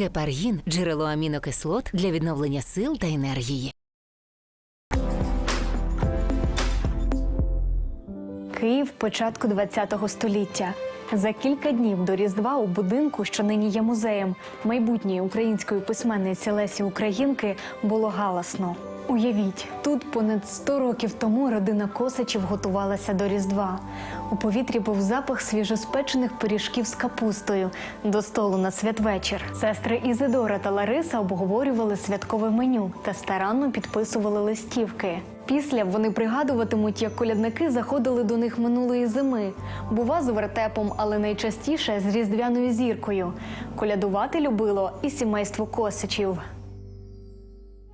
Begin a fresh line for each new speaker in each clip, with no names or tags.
Гепаргін джерело амінокислот для відновлення сил та енергії.
Київ початку ХХ століття. За кілька днів до Різдва у будинку, що нині є музеєм майбутньої української письменниці Лесі Українки, було галасно. Уявіть, тут понад 100 років тому родина Косачів готувалася до Різдва. У повітрі був запах свіжоспечених пиріжків з капустою до столу на святвечір. Сестри Ізидора та Лариса обговорювали святкове меню та старанно підписували листівки. Після вони пригадуватимуть, як колядники заходили до них минулої зими. Бува з вертепом, але найчастіше з різдвяною зіркою. Колядувати любило і сімейство Косичів.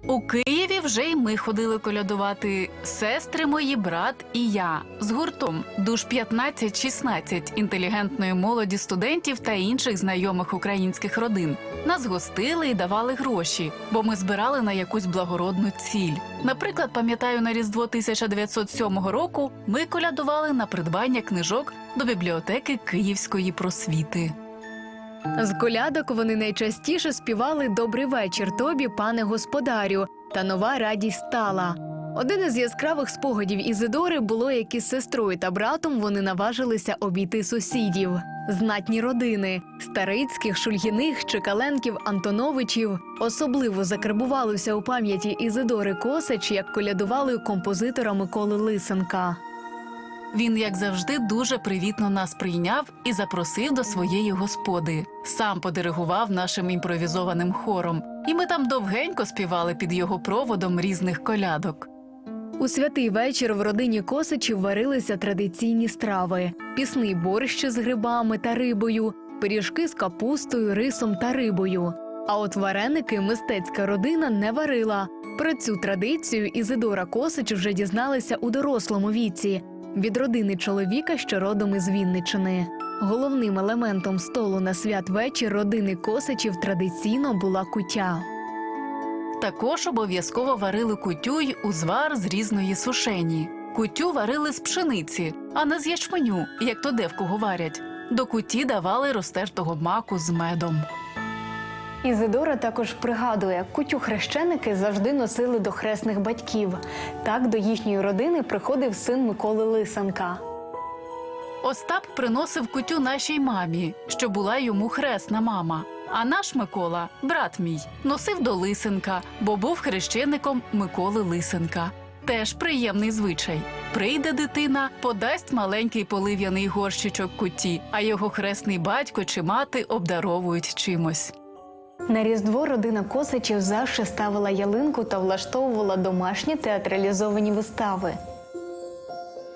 У Києві вже й ми ходили колядувати. Сестри мої, брат і я з гуртом душ 15-16 інтелігентної молоді студентів та інших знайомих українських родин. Нас гостили і давали гроші, бо ми збирали на якусь благородну ціль. Наприклад, пам'ятаю, на різдво 1907 року ми колядували на придбання книжок до бібліотеки Київської просвіти.
З колядок вони найчастіше співали Добрий вечір тобі, пане господарю, та нова радість стала. Один із яскравих спогадів Ізидори було, як із сестрою та братом вони наважилися обійти сусідів. Знатні родини Старицьких, Шульгіних, Чекаленків, Антоновичів особливо закарбувалося у пам'яті Ізидори Косач, як колядували композитора Миколи Лисенка.
Він, як завжди, дуже привітно нас прийняв і запросив до своєї господи. Сам подиригував нашим імпровізованим хором, і ми там довгенько співали під його проводом різних колядок.
У святий вечір в родині Косичів варилися традиційні страви: пісний борщ з грибами та рибою, пиріжки з капустою, рисом та рибою. А от вареники мистецька родина не варила. Про цю традицію Ізидора Косич вже дізналася у дорослому віці від родини чоловіка, що родом із Вінничини. Головним елементом столу на святвечір родини Косичів традиційно була кутя.
Також обов'язково варили кутю й узвар з різної сушені. Кутю варили з пшениці, а не з ячменю, як то де в кого варять. До куті давали розтертого маку з медом.
Ізидора також пригадує, кутю хрещеники завжди носили до хресних батьків. Так до їхньої родини приходив син Миколи Лисенка.
Остап приносив кутю нашій мамі, що була йому хресна мама. А наш Микола, брат мій, носив до Лисенка, бо був хрещеником Миколи Лисенка. Теж приємний звичай. Прийде дитина, подасть маленький полив'яний горщичок куті, а його хресний батько чи мати обдаровують чимось.
На Різдво родина Косичів завжди ставила ялинку та влаштовувала домашні театралізовані вистави.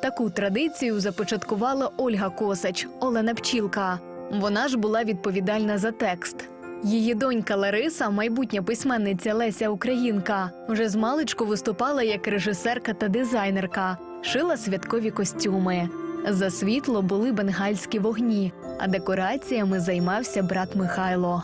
Таку традицію започаткувала Ольга Косач, Олена Пчілка. Вона ж була відповідальна за текст. Її донька Лариса, майбутня письменниця Леся Українка, вже з маличку виступала як режисерка та дизайнерка, шила святкові костюми. За світло були бенгальські вогні, а декораціями займався брат Михайло.